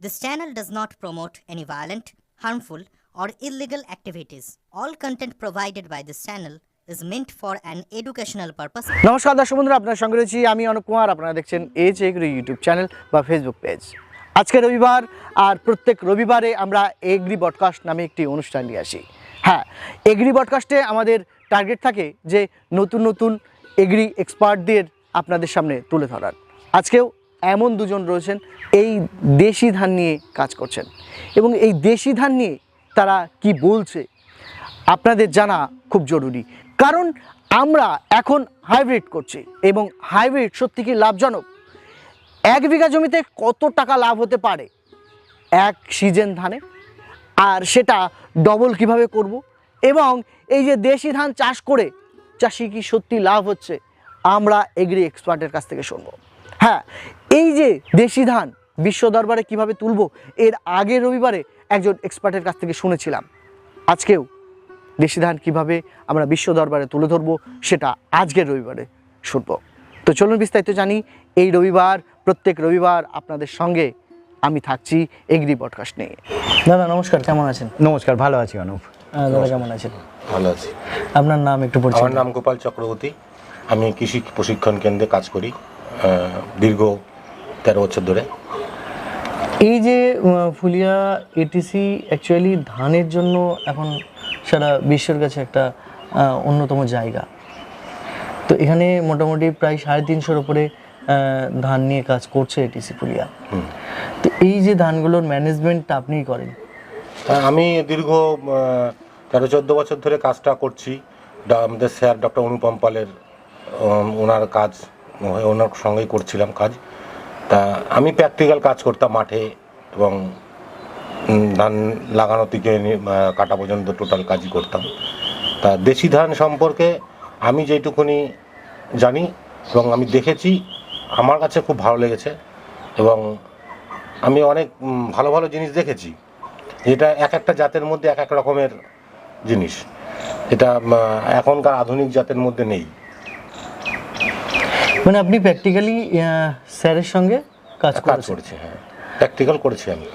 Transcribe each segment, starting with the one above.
This channel does not promote any violent, harmful, or illegal activities. All content provided by this channel is meant for an educational purpose. নমস্কার দর্শক বন্ধুরা আপনার সঙ্গে রয়েছি আমি অনুপ কুমার আপনারা দেখছেন এইচ এগ্রি ইউটিউব চ্যানেল বা ফেসবুক পেজ আজকে রবিবার আর প্রত্যেক রবিবারে আমরা এগ্রি বডকাস্ট নামে একটি অনুষ্ঠান নিয়ে আসি হ্যাঁ এগ্রি বডকাস্টে আমাদের টার্গেট থাকে যে নতুন নতুন এগ্রি এক্সপার্টদের আপনাদের সামনে তুলে ধরার আজকেও এমন দুজন রয়েছেন, এই দেশি ধান নিয়ে কাজ করছেন। এবং এই দেশি ধান নিয়ে তারা কি বলছে, আপনাদের জানা খুব জরুরি। কারণ আমরা এখন হাইব্রিড করছি এবং হাইব্রিড সত্যি কি লাভজনক? এক বিঘা জমিতে কত টাকা লাভ হতে পারে এক সিজন ধানে? আর সেটা ডবল কীভাবে করব? এবং এই যে দেশি ধান চাষ করে চাষি কি সত্যি লাভ হচ্ছে? আমরা এগ্রি এক্সপার্টের কাছ থেকে শুনব। হ্যাঁ এই যে দেশি ধান বিশ্ব দরবারে কীভাবে তুলব এর আগের রবিবারে একজন এক্সপার্টের কাছ থেকে শুনেছিলাম। আজকেও দেশি ধান কীভাবে আমরা বিশ্ব দরবারে তুলে ধরবো সেটা আজকের রবিবারে শুনব। তো চলুন বিস্তারিত জানি এই রবিবার প্রত্যেক রবিবার আপনাদের সঙ্গে আমি থাকছি এগ্রি পডকাস্ট নিয়ে। দাদা নমস্কার কেমন আছেন? নমস্কার ভালো আছি অনুপ। দাদা কেমন আছেন? ভালো আছি। আপনার নাম একটু পরিচয় আমার নাম গোপাল চক্রবর্তী। আমি কৃষি প্রশিক্ষণ কেন্দ্রে কাজ করি। দীর্ঘ তেরো বছর ধরে। এই যে ফুলিয়া এটিসি অ্যাকচুয়ালি ধানের জন্য এখন সারা বিশ্বের কাছে একটা অন্যতম জায়গা। তো এখানে মোটামুটি প্রায় সাড়ে তিনশোর উপরে ধান নিয়ে কাজ করছে এটিসি ফুলিয়া। তো এই যে ধানগুলোর ম্যানেজমেন্টটা আপনিই করেন। হ্যাঁ, আমি দীর্ঘ তেরো চোদ্দ বছর ধরে কাজটা করছি। আমাদের স্যার ডক্টর অনুপম পালের ওনার কাজ ওনার সঙ্গেই করছিলাম কাজ। তা আমি প্র্যাকটিক্যাল কাজ করতাম মাঠে এবং ধান লাগানো থেকে কাটা পর্যন্ত টোটাল কাজই করতাম। তা দেশি ধান সম্পর্কে আমি যেটুকুনি জানি এবং আমি দেখেছি, আমার কাছে খুব ভালো লেগেছে এবং আমি অনেক ভালো ভালো জিনিস দেখেছি। যেটা এক একটা জাতের মধ্যে এক এক রকমের জিনিস। এটা এখনকার আধুনিক জাতের মধ্যে নেই। মানে আপনি প্র্যাকটিক্যালি স্যারের সঙ্গে কাজ কাজ করেছি হ্যাঁ। প্র্যাকটিক্যাল করেছি আমি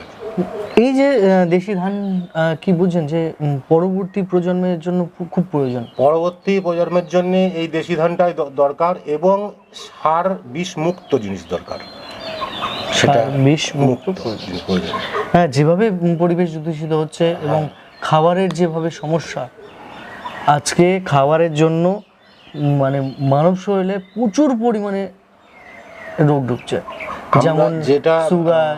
এই যে দেশি ধান কি বুঝছেন যে পরবর্তী প্রজন্মের জন্য খুব প্রয়োজন? পরবর্তী প্রজন্মের জন্য এই দেশি ধানটাই দরকার এবং সার বিষ মুক্ত জিনিস দরকার। সেটা বিষ মুক্ত প্রয়োজন। হ্যাঁ যেভাবে পরিবেশ দূষিত হচ্ছে এবং খাবারের যেভাবে সমস্যা আজকে খাবারের জন্য মানে মানব শরীরে প্রচুর পরিমাণে রোগ ঢুকছে। যেমন যেটা- সুগার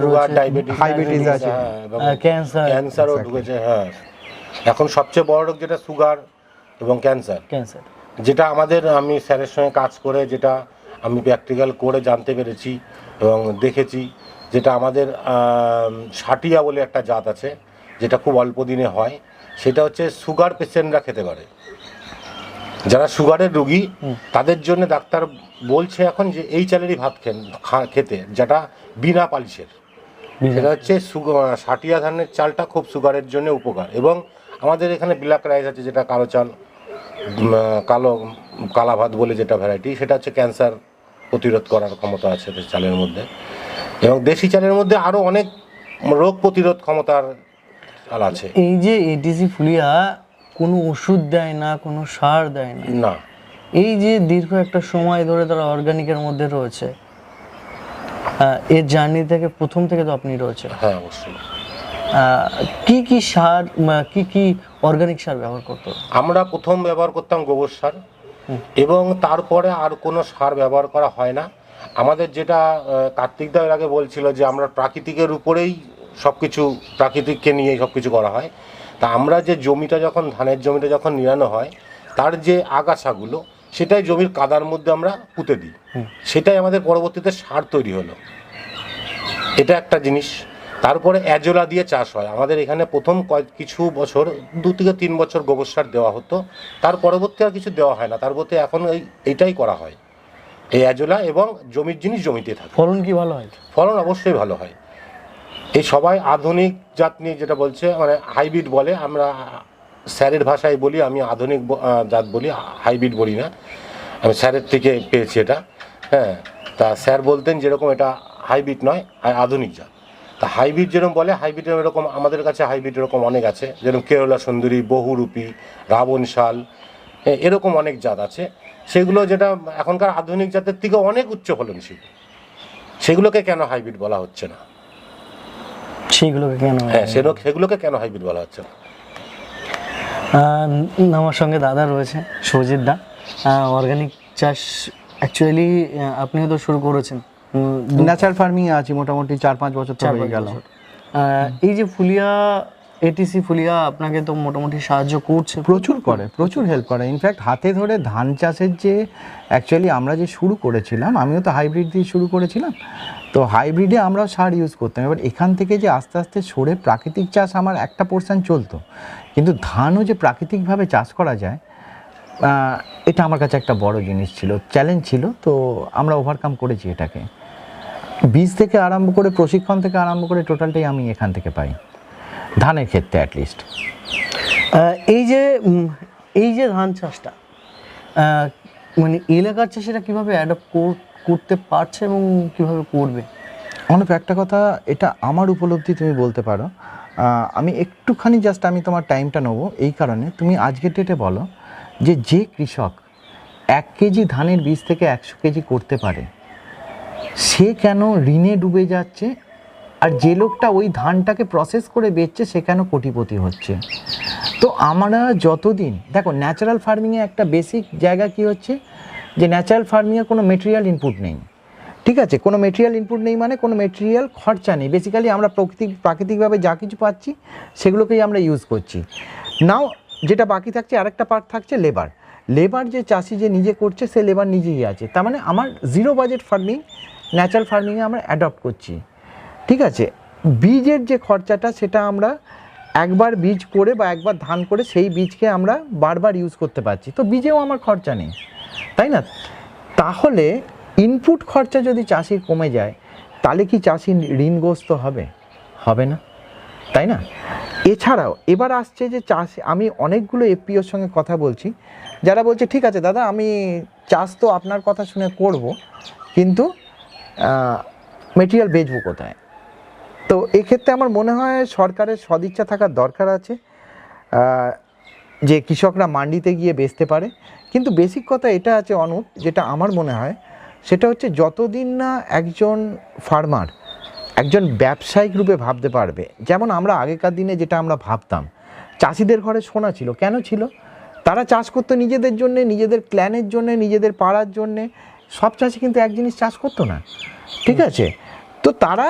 সুগার ডায়াবেটিস আছে। ক্যান্সার ক্যান্সারও ঢুকেছে হ্যাঁ। এখন সবচেয়ে বড় রোগ যেটা সুগার এবং ক্যান্সার ক্যান্সার যেটা আমাদের আমি স্যারের সঙ্গে কাজ করে যেটা আমি প্র্যাকটিক্যাল করে জানতে পেরেছি এবং দেখেছি যেটা আমাদের আম, সাটিয়া বলে একটা জাত আছে যেটা খুব অল্প দিনে হয়। সেটা হচ্ছে সুগার পেশেন্টরা খেতে পারে। যারা সুগারের রুগী তাদের জন্য ডাক্তার বলছে এখন যে এই চালেরই ভাত খেন খা- খেতে যেটা বিনা পালিশের। সেটা হচ্ছে সাটিয়া ধানের চালটা খুব সুগারের জন্য উপকার। এবং আমাদের এখানে ব্ল্যাক রাইস আছে যেটা কালো চাল কালো কালা ভাত বলে যেটা ভ্যারাইটি সেটা হচ্ছে ক্যান্সার প্রতিরোধ করার ক্ষমতা আছে চালের মধ্যে। এবং দেশি চালের মধ্যে আরও অনেক রোগ প্রতিরোধ ক্ষমতার চাল আছে। এই যে এডিসি ফুলিয়া কোনো ওষুধ দেয় না কোনো সার দেয় না না। এই যে দীর্ঘ একটা সময় ধরে তারা অর্গানিকের মধ্যে রয়েছে এর জার্নি থেকে প্রথম থেকে তো আপনি রয়েছে হ্যাঁ অবশ্যই। কি কি সার কি কি অর্গানিক সার ব্যবহার করতো? আমরা প্রথম ব্যবহার করতাম গোবর সার এবং তারপরে আর কোনো সার ব্যবহার করা হয় না। আমাদের যেটা আহ, কার্তিক দা এর আগে বলছিল যে আমরা প্রাকৃতিকের উপরেই সব কিছু প্রাকৃতিককে নিয়েই সব কিছু করা হয়। তা আমরা যে জমিটা যখন ধানের জমিটা যখন নিরানো হয় তার যে আগাছাগুলো সেটাই জমির কাদার মধ্যে আমরা পুঁতে দিই। সেটাই আমাদের পরবর্তীতে সার তৈরি হলো। এটা একটা জিনিস। তারপরে অ্যাজোলা দিয়ে চাষ হয়। আমাদের এখানে প্রথম কয়েক কিছু বছর দু থেকে তিন বছর গোবর সার দেওয়া হতো। তার পরবর্তী আর কিছু দেওয়া হয় না। তার পরবর্তী এখন এই এইটাই করা হয়। এই অ্যাজোলা এবং জমির জিনিস জমিতে থাকে। ফলন কি ভালো হয়? ফলন অবশ্যই ভালো হয়। এই সবাই আধুনিক জাত নিয়ে যেটা বলছে মানে হাইব্রিড বলে, আমরা স্যারের ভাষায় বলি, আমি আধুনিক জাত বলি, হাইব্রিড বলি না। আমি স্যারের থেকে পেয়েছি এটা। হ্যাঁ তা স্যার বলতেন যেরকম এটা হাইব্রিড নয় আধুনিক জাত। তা হাইব্রিড যেরকম বলে, হাইব্রিড এরকম আমাদের কাছে হাইব্রিড এরকম অনেক আছে, যেরকম কেরলা সুন্দরী, বহুরূপী, রাবণ শাল এরকম অনেক জাত আছে। সেগুলো যেটা এখনকার আধুনিক জাতের থেকে অনেক উচ্চ ফলনশীল। সেগুলোকে কেন হাইব্রিড বলা হচ্ছে না? সেইগুলোকে কেন হ্যাঁ সেগুলো সেগুলোকে কেন হাইব্রিড বলা হচ্ছে? আমার সঙ্গে দাদা রয়েছে সৌজিত দা। অর্গানিক চাষ অ্যাকচুয়ালি আপনিও তো শুরু করেছেন। ন্যাচারাল ফার্মিং আছি মোটামুটি চার পাঁচ বছর হয়ে গেল। এই যে ফুলিয়া এটিসি ফুলিয়া আপনাকে তো মোটামুটি সাহায্য করছে। প্রচুর করে, প্রচুর হেল্প করে। ইনফ্যাক্ট হাতে ধরে ধান চাষের যে অ্যাকচুয়ালি আমরা যে শুরু করেছিলাম, আমিও তো হাইব্রিড দিয়ে শুরু করেছিলাম। তো হাইব্রিডে আমরাও সার ইউজ করতাম। এবার এখান থেকে যে আস্তে আস্তে সরে প্রাকৃতিক চাষ আমার একটা পোর্শন চলতো। কিন্তু ধানও যে প্রাকৃতিকভাবে চাষ করা যায় এটা আমার কাছে একটা বড় জিনিস ছিল চ্যালেঞ্জ ছিল। তো আমরা ওভারকাম করেছি এটাকে। বীজ থেকে আরম্ভ করে, প্রশিক্ষণ থেকে আরম্ভ করে টোটালটাই আমি এখান থেকে পাই। ধানের ক্ষেত্রে অ্যাটলিস্ট এই যে এই যে ধান চাষটা মানে এলাকার চাষিরা কীভাবে অ্যাডপ্ট করতে পারছে এবং কীভাবে করবে? অনুপ একটা কথা এটা আমার উপলব্ধি তুমি বলতে পারো। আমি একটুখানি জাস্ট আমি তোমার টাইমটা নেব এই কারণে তুমি আজকের ডেটে বলো যে যে কৃষক এক কেজি ধানের বীজ থেকে একশো কেজি করতে পারে সে কেন ঋণে ডুবে যাচ্ছে আর যে লোকটা ওই ধানটাকে প্রসেস করে বেচছে, সে কেন কোটিপতি হচ্ছে? তো আমরা যতদিন, দেখো ন্যাচারাল ফার্মিংয়ে একটা বেসিক জায়গা কি হচ্ছে? যে ন্যাচারাল ফার্মিংয়ে কোনো মেটেরিয়াল ইনপুট নেই। ঠিক আছে? কোনো মেটেরিয়াল ইনপুট নেই মানে কোনো মেটেরিয়াল খরচা নেই। বেসিক্যালি আমরা প্রাকৃতিক, প্রাকৃতিকভাবে যা কিছু পাচ্ছি, সেগুলোকেই আমরা ইউজ করছি। নাও যেটা বাকি থাকছে, আরেকটা পার্ট থাকছে লেবার লেবার যে চাষি যে নিজে করছে, সে লেবার নিজেই আছে। তার মানে আমার জিরো বাজেট ফার্মিং ন্যাচারাল ফার্মিংয়ে আমরা অ্যাডপ্ট করছি। ঠিক আছে? বীজের যে খরচাটা সেটা আমরা একবার বীজ করে বা একবার ধান করে সেই বীজকে আমরা বারবার ইউজ করতে পারছি। তো বীজেও আমার খরচা নেই, তাই না? তাহলে ইনপুট খরচা যদি চাষির কমে যায়, তাহলে কি চাষি ঋণগ্রস্ত হবে? হবে না, তাই না? এছাড়াও এবার আসছে যে চাষ, আমি অনেকগুলো এফপিওর সঙ্গে কথা বলছি, যারা বলছে, ঠিক আছে দাদা, আমি চাষ তো আপনার কথা শুনে করব, কিন্তু মেটেরিয়াল বেচবো কোথায়? তো এক্ষেত্রে আমার মনে হয় সরকারের সদিচ্ছা থাকার দরকার আছে যে কৃষকরা মান্ডিতে গিয়ে বেচতে পারে। কিন্তু বেসিক কথা এটা আছে অনুপ, যেটা আমার মনে হয়, সেটা হচ্ছে যতদিন না একজন ফার্মার একজন ব্যবসায়িক রূপে ভাবতে পারবে, যেমন আমরা আগেকার দিনে যেটা আমরা ভাবতাম, চাষিদের ঘরে সোনা ছিল, কেন ছিল? তারা চাষ করতো নিজেদের জন্যে, নিজেদের ক্ল্যানের জন্যে, নিজেদের পাড়ার জন্যে, সব চাষি কিন্তু এক জিনিস চাষ করতো না, ঠিক আছে? তো তারা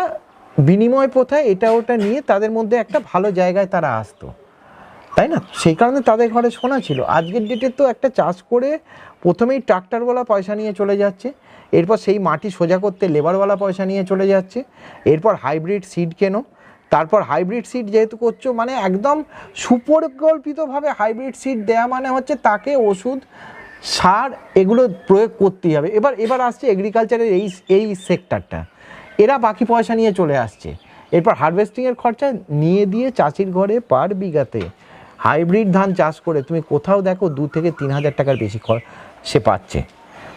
বিনিময় প্রথায় এটা ওটা নিয়ে তাদের মধ্যে একটা ভালো জায়গায় তারা আসতো। তাই না? সেই কারণে তাদের ঘরে সোনা ছিল। আজকের ডেটে তো একটা চাষ করে প্রথমেই ট্রাক্টরওয়ালা পয়সা নিয়ে চলে যাচ্ছে, এরপর সেই মাটি সোজা করতে লেবারওয়ালা পয়সা নিয়ে চলে যাচ্ছে, এরপর হাইব্রিড সিড কেনো, তারপর হাইব্রিড সিড যেহেতু করছ মানে একদম সুপরিকল্পিতভাবে হাইব্রিড সিড দেওয়া মানে হচ্ছে তাকে ওষুধ, সার এগুলো প্রয়োগ করতেই হবে। এবার এবার আসছে এগ্রিকালচারের এই এই সেক্টরটা এরা বাকি পয়সা নিয়ে চলে আসছে। এরপর হারভেস্টিংয়ের খরচা নিয়ে দিয়ে চাষির ঘরে পার বিঘাতে হাইব্রিড ধান চাষ করে তুমি কোথাও দেখো দু থেকে তিন হাজার টাকার বেশি সে পাচ্ছে।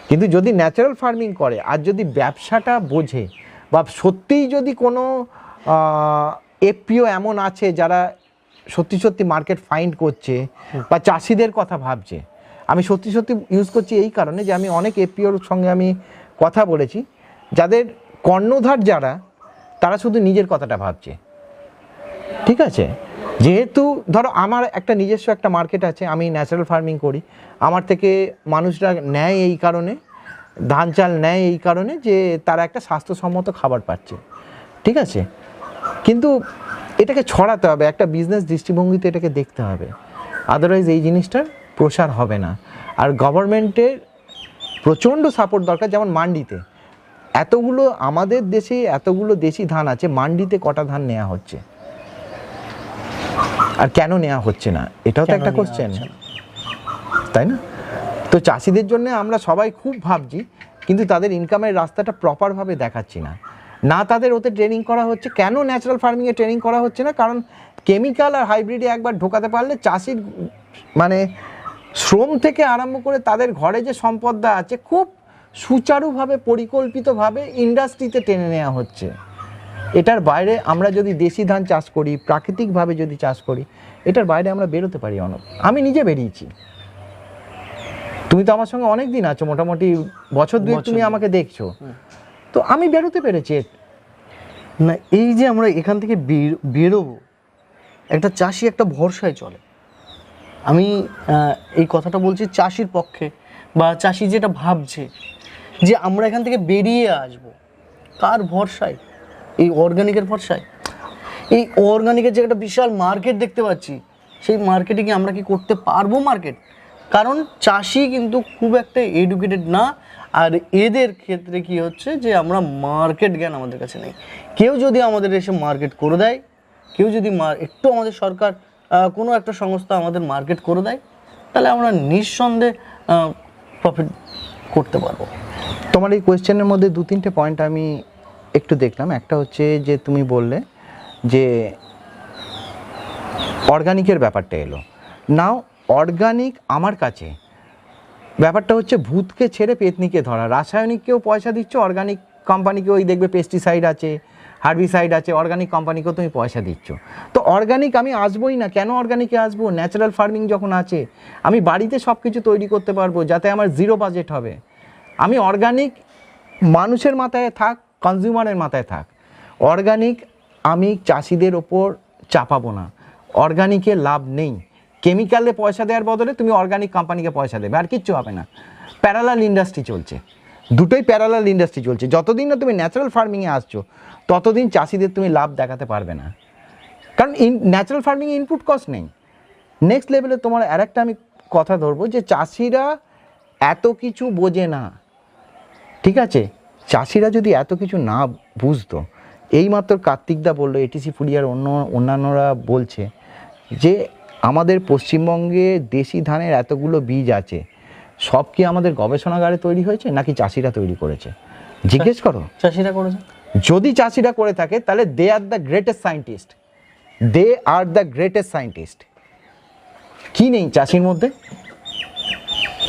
কিন্তু যদি ন্যাচারাল ফার্মিং করে, আর যদি ব্যবসাটা বোঝে, বা সত্যিই যদি কোনো এফপিও এমন আছে যারা সত্যি সত্যি মার্কেট ফাইন্ড করছে বা চাষিদের কথা ভাবছে, আমি সত্যি সত্যি ইউজ করছি এই কারণে যে আমি অনেক এফপিওর সঙ্গে আমি কথা বলেছি, যাদের কর্ণধার যারা, তারা শুধু নিজের কথাটা ভাবছে। ঠিক আছে? যেহেতু ধরো আমার একটা নিজস্ব একটা মার্কেট আছে, আমি ন্যাচারাল ফার্মিং করি। আমার থেকে মানুষরা নেয় এই কারণে, ধান চাল নেয় এই কারণে যে তারা একটা স্বাস্থ্যসম্মত খাবার পাচ্ছে। ঠিক আছে? কিন্তু এটাকে ছড়াতে হবে, একটা বিজনেস দৃষ্টিভঙ্গিতে এটাকে দেখতে হবে। আদারওয়াইজ এই জিনিসটার প্রসার হবে না। আর গভর্নমেন্টের প্রচণ্ড সাপোর্ট দরকার, যেমন মান্ডিতে। এতগুলো আমাদের দেশে এতগুলো দেশি ধান আছে মান্ডিতে কটা ধান নেওয়া হচ্ছে? আর কেন নেওয়া হচ্ছে না? এটাও তো একটা কোশ্চেন তাই না? তো চাষিদের জন্য আমরা সবাই খুব ভাবছি কিন্তু তাদের ইনকামের রাস্তাটা প্রপারভাবে দেখাচ্ছি না। না তাদের ওতে ট্রেনিং করা হচ্ছে। কেন ন্যাচারাল ফার্মিংয়ে ট্রেনিং করা হচ্ছে না? কারণ কেমিক্যাল আর হাইব্রিডে একবার ঢোকাতে পারলে চাষির মানে শ্রম থেকে আরম্ভ করে তাদের ঘরে যে সম্পদটা আছে খুব সুচারুভাবে পরিকল্পিতভাবে ইন্ডাস্ট্রিতে টেনে নেওয়া হচ্ছে। এটার বাইরে আমরা যদি দেশি ধান চাষ করি প্রাকৃতিকভাবে যদি চাষ করি এটার বাইরে আমরা বেরোতে পারি অনেক আমি নিজে বেরিয়েছি। তুমি তো আমার সঙ্গে অনেক দিন আছো মোটামুটি বছর দুই তুমি আমাকে দেখছ। তো আমি বেরোতে পেরেছি। না এই যে আমরা এখান থেকে বেরোবো একটা চাষি একটা ভরসায় চলে। আমি এই কথাটা বলছি চাষির পক্ষে বা চাষি যেটা ভাবছে যে আমরা এখান থেকে বেরিয়ে আসব। কার ভরসায়? এই অর্গানিকের ভরসায়? এই অর্গানিকের যে একটা বিশাল মার্কেট দেখতে পাচ্ছি, সেই মার্কেটে কি আমরা কি করতে পারব মার্কেট কারণ চাষি কিন্তু খুব একটা এডুকেটেড না, আর এদের ক্ষেত্রে কি হচ্ছে যে আমরা মার্কেট জ্ঞান আমাদের কাছে নেই। কেউ যদি আমাদের এসে মার্কেট করে দেয়, কেউ যদি একটু আমাদের সরকার কোনো একটা সংস্থা আমাদের মার্কেট করে দেয়, তাহলে আমরা নিঃসন্দেহে প্রফিট করতে পারব। তোমার এই কোয়েশ্চেনের মধ্যে দু তিনটে পয়েন্ট আমি একটু দেখলাম। একটা হচ্ছে যে তুমি বললে যে অর্গানিকের ব্যাপারটা এলো। নাও অর্গানিক আমার কাছে, ব্যাপারটা হচ্ছে ভূতকে ছেড়ে পেতনিকে ধরা। রাসায়নিককেও পয়সা দিচ্ছ অর্গানিক কোম্পানিকে ওই দেখবে পেস্টিসাইড আছে হার্বিসাইড আছে অর্গানিক কোম্পানিকেও তুমি পয়সা দিচ্ছ। তো অর্গানিক আমি আসবোই না। কেন অর্গানিকে আসব? ন্যাচারাল ফার্মিং যখন আছে, আমি বাড়িতে সব কিছু তৈরি করতে পারব, যাতে আমার জিরো বাজেট হবে। আমি অর্গানিক মানুষের মাথায় থাক কনজিউমারের মাথায় থাক। অর্গানিক আমি চাষিদের ওপর চাপাবো না। অর্গানিকে লাভ নেই। কেমিক্যালে পয়সা দেওয়ার বদলে তুমি অর্গানিক কোম্পানিকে পয়সা দেবে, আর কিচ্ছু হবে না। প্যারালাল ইন্ডাস্ট্রি চলছে। দুটোই প্যারালাল ইন্ডাস্ট্রি চলছে। যতদিন না তুমি ন্যাচারাল ফার্মিংয়ে আসছো, ততদিন চাষিদের তুমি লাভ দেখাতে পারবে না। কারণ ইন ন্যাচারাল ফার্মিংয়ে ইনপুট কস্ট নেই। নেক্সট লেভেলে তোমার আরেকটা আমি কথা ধরবো যে চাষিরা এত কিছু বোঝে না। ঠিক আছে? চাষিরা যদি এত কিছু না বুঝতো এইমাত্র কার্তিকদা বলল এটিসি ফুডিয়ার অন্য অন্যান্যরা বলছে যে আমাদের পশ্চিমবঙ্গে দেশি ধানের এতগুলো বীজ আছে সব কি আমাদের গবেষণাগারে তৈরি হয়েছে নাকি চাষিরা তৈরি করেছে? জিজ্ঞেস করো। চাষিরা করেছে। যদি চাষিরা করে থাকে তাহলে they are the greatest scientist they are the greatest scientist কি নেই চাষির মধ্যে?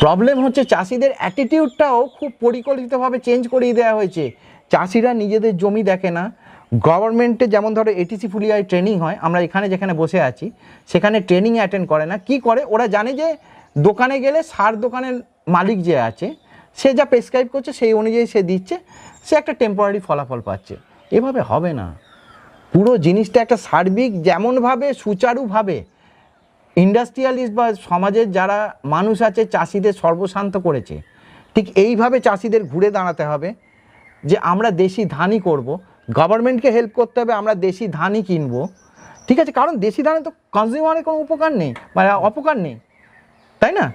প্রবলেম হচ্ছে চাষিদের অ্যাটিটিউডটাও খুব পরিকল্পিতভাবে চেঞ্জ করিয়ে দেওয়া হয়েছে। চাষিরা নিজেদের জমি দেখে না। গভর্নমেন্টে যেমন ধরো এটিসি ফুলিয়ায় ট্রেনিং হয়, আমরা এখানে যেখানে বসে আছি, সেখানে ট্রেনিং অ্যাটেন্ড করে না। কি করে? ওরা জানে যে দোকানে গেলে সার দোকানের মালিক যে আছে, সে যা প্রেসক্রাইব করছে সেই অনুযায়ী সে দিচ্ছে, সে একটা টেম্পোরারি ফলাফল পাচ্ছে। এভাবে হবে না। পুরো জিনিসটা একটা সার্বিক যেমনভাবে সুচারুভাবে ইন্ডাস্ট্রিয়ালিস্ট বা সমাজের যারা মানুষ আছে, চাষিদের সর্বশান্ত করেছে, ঠিক এইভাবে চাষিদের ঘুরে দাঁড়াতে হবে যে আমরা দেশি ধানই করব গভর্নমেন্টকে হেল্প করতে হবে, আমরা দেশি ধানই কিনবো, ঠিক আছে? কারণ দেশি ধানে তো কনজিউমারের কোনো উপকার নেই মানে অপকার নেই, তাই না?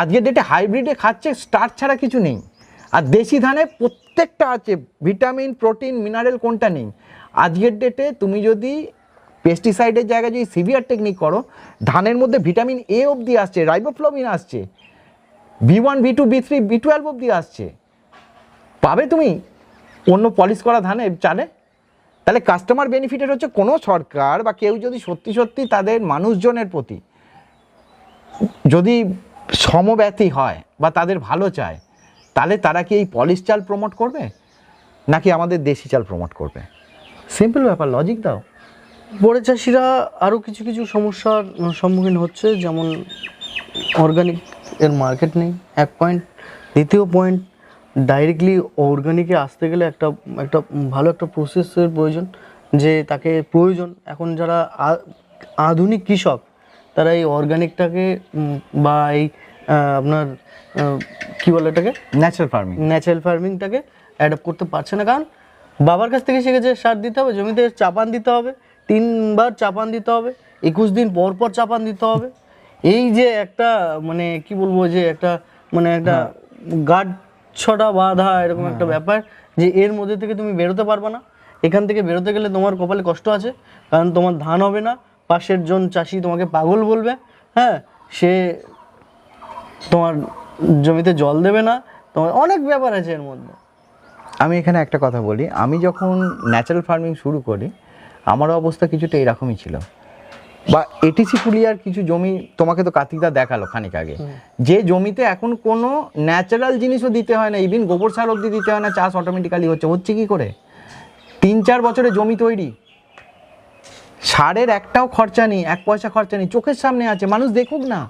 আজকের ডেটে হাইব্রিডে খাচ্ছে স্টার ছাড়া কিছু নেই, আর দেশি ধানে প্রত্যেকটা আছে ভিটামিন প্রোটিন মিনারেল কোনটা নেই? আজকের ডেটে তুমি যদি পেস্টিসাইডের জায়গায় যদি সিভিয়ার টেকনিক করো, ধানের মধ্যে ভিটামিন এ অবধি আসছে রাইবোফ্লোবিন আসছে B one B two B three B twelve অবধি আসছে। পাবে তুমি অন্য পলিশ করা ধানে, চালে? তাহলে কাস্টমার বেনিফিটের হচ্ছে কোনো সরকার বা কেউ যদি সত্যি সত্যি তাদের মানুষজনের প্রতি যদি সমব্যথী হয় বা তাদের ভালো চায়, তাহলে তারা কি এই পলিশ চাল প্রমোট করবে? নাকি আমাদের দেশি চাল প্রমোট করবে? সিম্পল ব্যাপার লজিক দাও। বড় চাষিরা আরও কিছু কিছু সমস্যার সম্মুখীন হচ্ছে যেমন অর্গানিক এর মার্কেট নেই এক পয়েন্ট দ্বিতীয় পয়েন্ট ডাইরেক্টলি অর্গানিকে আসতে গেলে একটা একটা ভালো একটা প্রসেসের প্রয়োজন যে তাকে প্রয়োজন। এখন যারা আধুনিক কৃষক তারা এই অর্গানিকটাকে বা এই আপনার কী বলে এটাকে? ন্যাচারাল ফার্মিং ন্যাচারাল ফার্মিংটাকে অ্যাডাপ্ট করতে পারছে না। কারণ বাবার কাছ থেকে শিখেছে সার দিতে হবে জমিতে চাপান দিতে হবে। তিনবার চাপান দিতে হবে একুশ দিন পর পর চাপান দিতে হবে। এই যে একটা মানে কি বলব যে একটা মানে একটা গাঢ় ছটা বাঁধা এরকম একটা ব্যাপার যে এর মধ্যে থেকে তুমি বেরোতে পারবে না। এখান থেকে বেরোতে গেলে তোমার কপালে কষ্ট আছে কারণ তোমার ধান হবে না পাশের জন চাষি তোমাকে পাগল বলবে হ্যাঁ? সে তোমার জমিতে জল দেবে না তোমার অনেক ব্যাপার আছে এর মধ্যে। আমি এখানে একটা কথা বলি আমি যখন ন্যাচারাল ফার্মিং শুরু করি আমার অবস্থা কিছুটা এরকমই ছিল। বা এটিসি পুলিয়ার কিছু জমি তোমাকে তো কার্তিকদা দেখাল খানিক আগে। যে জমিতে এখন কোনো ন্যাচারাল জিনিসও দিতে হয় না ইভিন গোবর সার অবধি দিতে হয় না চাষ অটোমেটিক্যালি হচ্ছে। হচ্ছে কি করে? তিন চার বছরে জমি তৈরি। সারের একটাও খরচা নেই এক পয়সা খরচা নেই চোখের সামনে আছে মানুষ দেখুক না।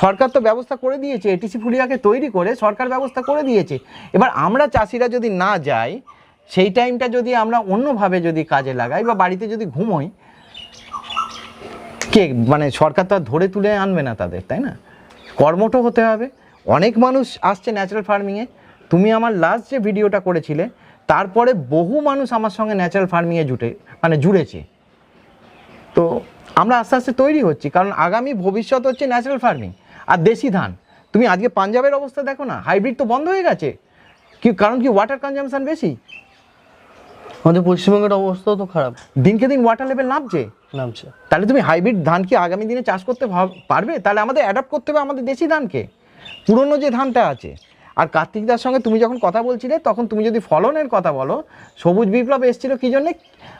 সরকার তো ব্যবস্থা করে দিয়েছে এটিসি ফুলিয়াকে তৈরি করে সরকার ব্যবস্থা করে দিয়েছে। এবার আমরা চাষিরা যদি না যাই সেই টাইমটা যদি আমরা অন্যভাবে যদি কাজে লাগাই বা বাড়িতে যদি ঘুমোই কে মানে সরকার তো আর ধরে তুলে আনবে না তাদের, তাই না? কর্মঠ হতে হবে। অনেক মানুষ আসছে ন্যাচারাল ফার্মিংয়ে তুমি আমার লাস্ট যে ভিডিওটা করেছিলে, তারপরে বহু মানুষ আমার সঙ্গে ন্যাচারাল ফার্মিংয়ে জুটে মানে জুড়েছে। তো আমরা আস্তে আস্তে তৈরি হচ্ছি, কারণ আগামী ভবিষ্যৎ হচ্ছে ন্যাচারাল ফার্মিং আর দেশি ধান। তুমি আজকে পাঞ্জাবের অবস্থা দেখো না হাইব্রিড তো বন্ধ হয়ে গেছে। কি, কারণ কি ওয়াটার কনজামশান বেশি? আমাদের পশ্চিমবঙ্গের অবস্থাও তো খারাপ। দিনকে দিন ওয়াটার লেভেল নামছে? নামছে। তাহলে তুমি হাইব্রিড ধান কি আগামী দিনে চাষ করতে ভাব- পারবে? তাহলে আমাদের অ্যাডাপ্ট করতে হবে আমাদের দেশি ধানকে। পুরনো যে ধানটা আছে। আর কার্তিক কার্তিকদার সঙ্গে তুমি যখন কথা বলছিলে তখন তুমি যদি ফলনের কথা বলো সবুজ বিপ্লব এসেছিল কী জন্যে?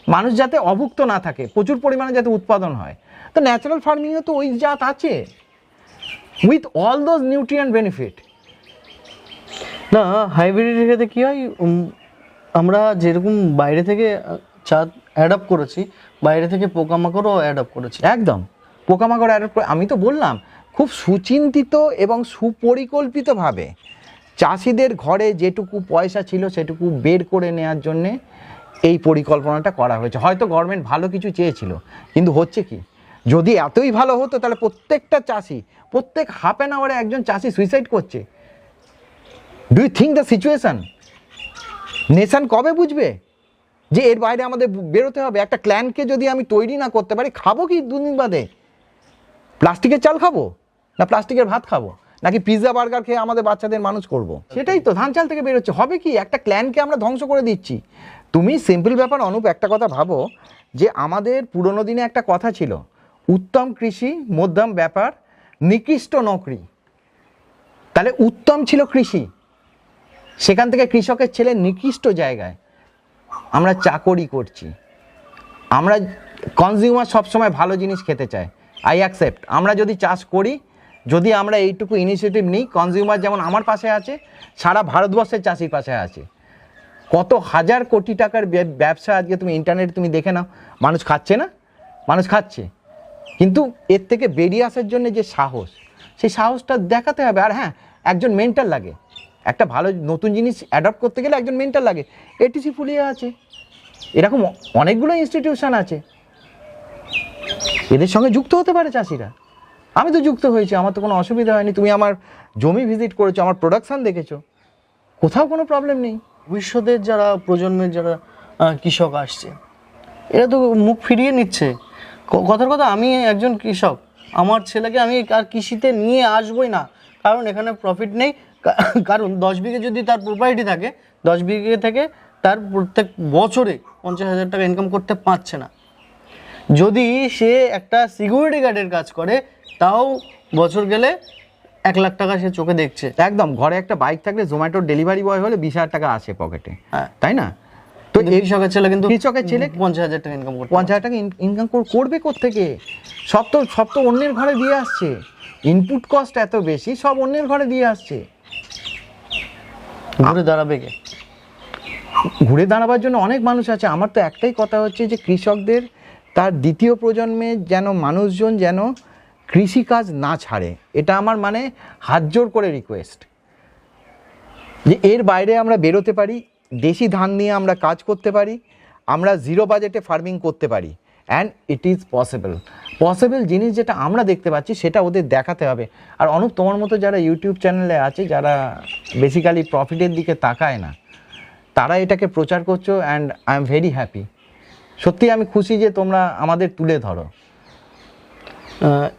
মানুষ যাতে অভুক্ত না থাকে প্রচুর পরিমাণে যাতে উৎপাদন হয়। তো ন্যাচারাল ফার্মিংয়ে তো ওই জাত আছে। With all those nutrient benefit না হাইব্রিডের ক্ষেত্রে কী হয়? আমরা যেরকম বাইরে থেকে চাঁদ অ্যাডাপ্ট করেছি, বাইরে থেকে পোকামাকড়ও অ্যাডাপ্ট করেছি। একদম। পোকামাকড় অ্যাডাপ্ট করে আমি তো বললাম, খুব সুচিন্তিত এবং সুপরিকল্পিতভাবে চাষিদের ঘরে যেটুকু পয়সা ছিল সেটুকু বের করে নেওয়ার জন্যে এই পরিকল্পনাটা করা হয়েছে। হয়তো গভর্নমেন্ট ভালো কিছু চেয়েছিল, কিন্তু হচ্ছে কি? যদি এতই ভালো হতো, তাহলে প্রত্যেকটা চাষি, প্রত্যেক হাফ অ্যান আওয়ারে একজন চাষি সুইসাইড করছে। Do you think the situation nation কবে বুঝবে? যে এর বাইরে আমাদের বেরোতে হবে। একটা ক্ল্যানকে যদি আমি তৈরি না করতে পারি, খাব কি দুদিন বাদে? প্লাস্টিকের চাল খাব? না প্লাস্টিকের ভাত খাব? নাকি পিৎজা বার্গার খেয়ে আমাদের বাচ্চাদের মানুষ করব। সেটাই তো, ধান চাল থেকে বেরোচ্ছে। হবে কি? একটা ক্ল্যানকে আমরা ধ্বংস করে দিচ্ছি। তুমি সিম্পল ব্যাপার, অনুপ, একটা কথা ভাবো যে আমাদের পুরনো দিনে একটা কথা ছিল। উত্তম কৃষি, মধ্যম ব্যাপার, নিকৃষ্ট নকরি। তাহলে উত্তম ছিল কৃষি। সেখান থেকে কৃষকের ছেলে নিকৃষ্ট জায়গায়, আমরা চাকরি করছি। আমরা কনজিউমার সবসময় ভালো জিনিস খেতে চায়। আই অ্যাকসেপ্ট আমরা যদি চাষ করি, যদি আমরা এইটুকু ইনিশিয়েটিভ নিই কনজিউমার যেমন আমার পাশে আছে, সারা ভারতবর্ষের চাষির পাশে আছে। কত হাজার কোটি টাকার ব্যবসা আজকে তুমি ইন্টারনেটে তুমি দেখে নাও। মানুষ খাচ্ছে না? মানুষ খাচ্ছে। কিন্তু এর থেকে বেরিয়ে আসার জন্য যে সাহস, সেই সাহসটা দেখাতে হবে। আর হ্যাঁ একজন মেন্টাল লাগে। একটা ভালো নতুন জিনিস অ্যাডপ্ট করতে গেলে একজন মেন্টাল লাগে। এটিসি ফুলিয়ে আছে। এরকম অনেকগুলো ইনস্টিটিউশন আছে। এদের সঙ্গে যুক্ত হতে পারে চাষিরা। আমি তো যুক্ত হয়েছি, আমার তো কোনো অসুবিধা হয়নি। তুমি আমার জমি ভিজিট করেছ, আমার প্রোডাকশান দেখেছ। কোথাও কোনো প্রবলেম নেই। ভবিষ্যতের যারা, প্রজন্মের যারা কৃষক আসছে, এরা তো মুখ ফিরিয়ে নিচ্ছে। কথার কথা, আমি একজন কৃষক। আমার ছেলেকে আমি আর কৃষিতে নিয়ে আসবই না। কারণ এখানে প্রফিট নেই। কারণ দশ বিঘে যদি তার প্রপার্টি থাকে দশ বিঘে থেকে তার প্রত্যেক বছরে পঞ্চাশ হাজার টাকা ইনকাম করতে পারছে না। যদি সে একটা সিকিউরিটি গার্ডের কাজ করে তাও বছর গেলে এক লাখ টাকা সে চোখে দেখছে। একদম ঘরে একটা বাইক থাকলে জোম্যাটোর ডেলিভারি বয় হলে বিশ হাজার টাকা আসে পকেটে হ্যাঁ। তাই না? তো এই কৃষকের ছেলে কিন্তু কৃষকের ছেলে পঞ্চাশ হাজার টাকা ইনকাম করবে পঞ্চাশ হাজার টাকা ইনকাম করবে থেকে সব তো সব তো অন্যের ঘরে দিয়ে আসছে। ইনপুট কস্ট এত বেশি সব অন্যের ঘরে দিয়ে আসছে। ঘুরে দাঁড়াবে কে? ঘুরে দাঁড়াবার জন্য অনেক মানুষ আছে। আমার তো একটাই কথা হচ্ছে যে কৃষকদের তার দ্বিতীয় প্রজন্মে যেন মানুষজন যেন কৃষিকাজ না ছাড়ে। এটা আমার মানে হাত জোর করে রিকোয়েস্ট যে এর বাইরে আমরা বেরোতে পারি দেশি ধান নিয়ে আমরা কাজ করতে পারি আমরা জিরো বাজেটে ফার্মিং করতে পারি। And it is possible possible জিনিস যেটা আমরা দেখতে পাচ্ছি সেটা ওদের দেখাতে হবে। আর অনুপ তোমার মতো যারা ইউটিউব চ্যানেলে আছে যারা বেসিক্যালি প্রফিটের দিকে তাকায় না তারা এটাকে প্রচার করছ and I am very happy সত্যি আমি খুশি যে তোমরা আমাদের তুলে ধরো।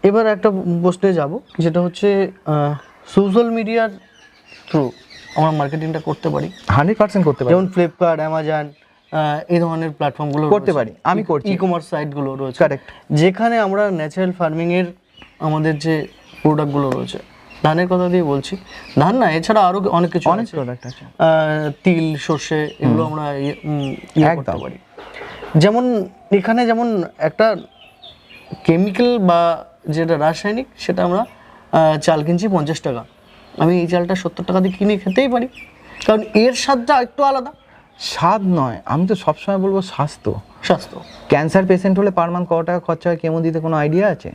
এবার একটা প্রশ্নে যাব যেটা হচ্ছে সোশ্যাল মিডিয়ার থ্রু আমরা মার্কেটিংটা করতে পারি। হান্ড্রেড পার্সেন্ট করতে পারি। যেমন ফ্লিপকার্ট অ্যামাজন এই ধরনের প্ল্যাটফর্মগুলো করতে পারি, আমি করছি। ই কমার্স সাইটগুলো রয়েছে। কারেক্ট যেখানে আমরা ন্যাচারাল ফার্মিংয়ের আমাদের যে প্রোডাক্টগুলো রয়েছে ধানের কথা দিয়ে বলছি। ধান না এছাড়া আরও অনেক কিছু অনেক। প্রোডাক্ট আছে। তিল সর্ষে এগুলো আমরা ইয়ে- ইয়ে করতে পারি। যেমন এখানে যেমন একটা কেমিক্যাল বা যেটা রাসায়নিক সেটা আমরা চাল কিনছি পঞ্চাশ টাকা। আমি এই চালটা সত্তর টাকা দিয়ে কিনে খেতেই পারি। কারণ এর স্বাদটা একটু আলাদা। স্বাদ নয়। আমি তো সবসময় বলব স্বাস্থ্য। স্বাস্থ্য। ক্যান্সার পেশেন্ট হলে পার মান্থ কত টাকা খরচা হয় কেমো দিতে কোনো আইডিয়া আছে?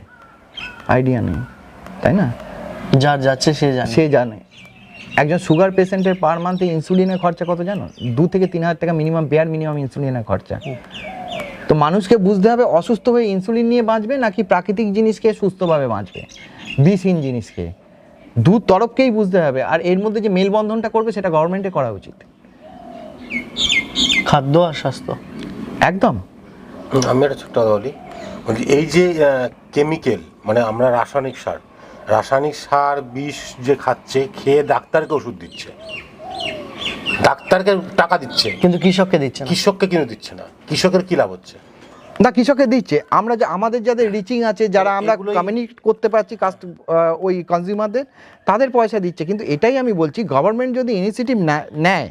আইডিয়া নেই। তাই না? যার যাচ্ছে সে জানে। সে জানে। একজন সুগার পেশেন্টের পার মান্থে ইনসুলিনের খরচা কত জানো? দু থেকে তিন হাজার টাকা মিনিমাম বেয়ার মিনিমাম ইনসুলিনের খরচা। তো মানুষকে বুঝতে হবে অসুস্থ হয়ে ইনসুলিন নিয়ে বাঁচবে নাকি প্রাকৃতিক জিনিসকে সুস্থভাবে বাঁচবে? বিষহীন জিনিস খেয়ে দু তরফকেই বুঝতে হবে। আর এর মধ্যে যে মেলবন্ধনটা করবে সেটা গভর্নমেন্টে করা উচিত। খাদ্য আর স্বাস্থ্য। একদম। আমি একটা ছোট্ট কথা বলি। বলছি এই যে কেমিক্যাল মানে আমরা রাসায়নিক সার রাসায়নিক সার বিষ যে খাচ্ছে খেয়ে ডাক্তারকে ওষুধ দিচ্ছে। ডাক্তারকে টাকা দিচ্ছে। কিন্তু কৃষককে দিচ্ছে না। কৃষককে কিন্তু দিচ্ছে না। কৃষকের কি লাভ হচ্ছে? না কৃষকে দিচ্ছে। আমরা যে আমাদের যাদের রিচিং আছে যারা আমরা কমিউনিকেট করতে পারছি কাস্ট ওই কনজিউমারদের তাদের পয়সা দিচ্ছে। কিন্তু এটাই আমি বলছি গভর্নমেন্ট যদি ইনিশিয়েটিভ নেয়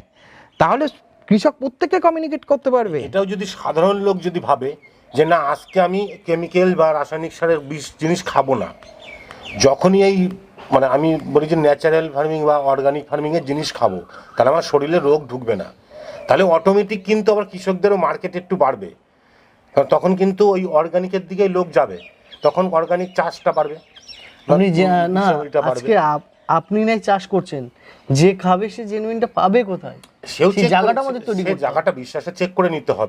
তাহলে কৃষক প্রত্যেককে কমিউনিকেট করতে পারবে। এটাও যদি সাধারণ লোক যদি ভাবে যে না আজকে আমি কেমিক্যাল বা রাসায়নিক সারের বিষ জিনিস খাব না। যখনই এই মানে আমি বলি যে ন্যাচারাল ফার্মিং বা অর্গানিক ফার্মিংয়ের জিনিস খাব তাহলে আমার শরীরে রোগ ঢুকবে না। তাহলে অটোমেটিক কিন্তু আবার কৃষকদেরও মার্কেট একটু বাড়বে। কারণ তখন কিন্তু ওই অর্গানিকের দিকেই লোক যাবে। তখন অর্গানিক চাষটা বাড়বে। না আজকে আপনি নাই চাষ করছেন? যে খাবে সে জেনুইনটা পাবে কোথায়? সেও সেই জায়গাটা আমাদের তৈরি সে করতে হবে। জায়গাটা বিশ্বাসে চেক করে নিতে হবে।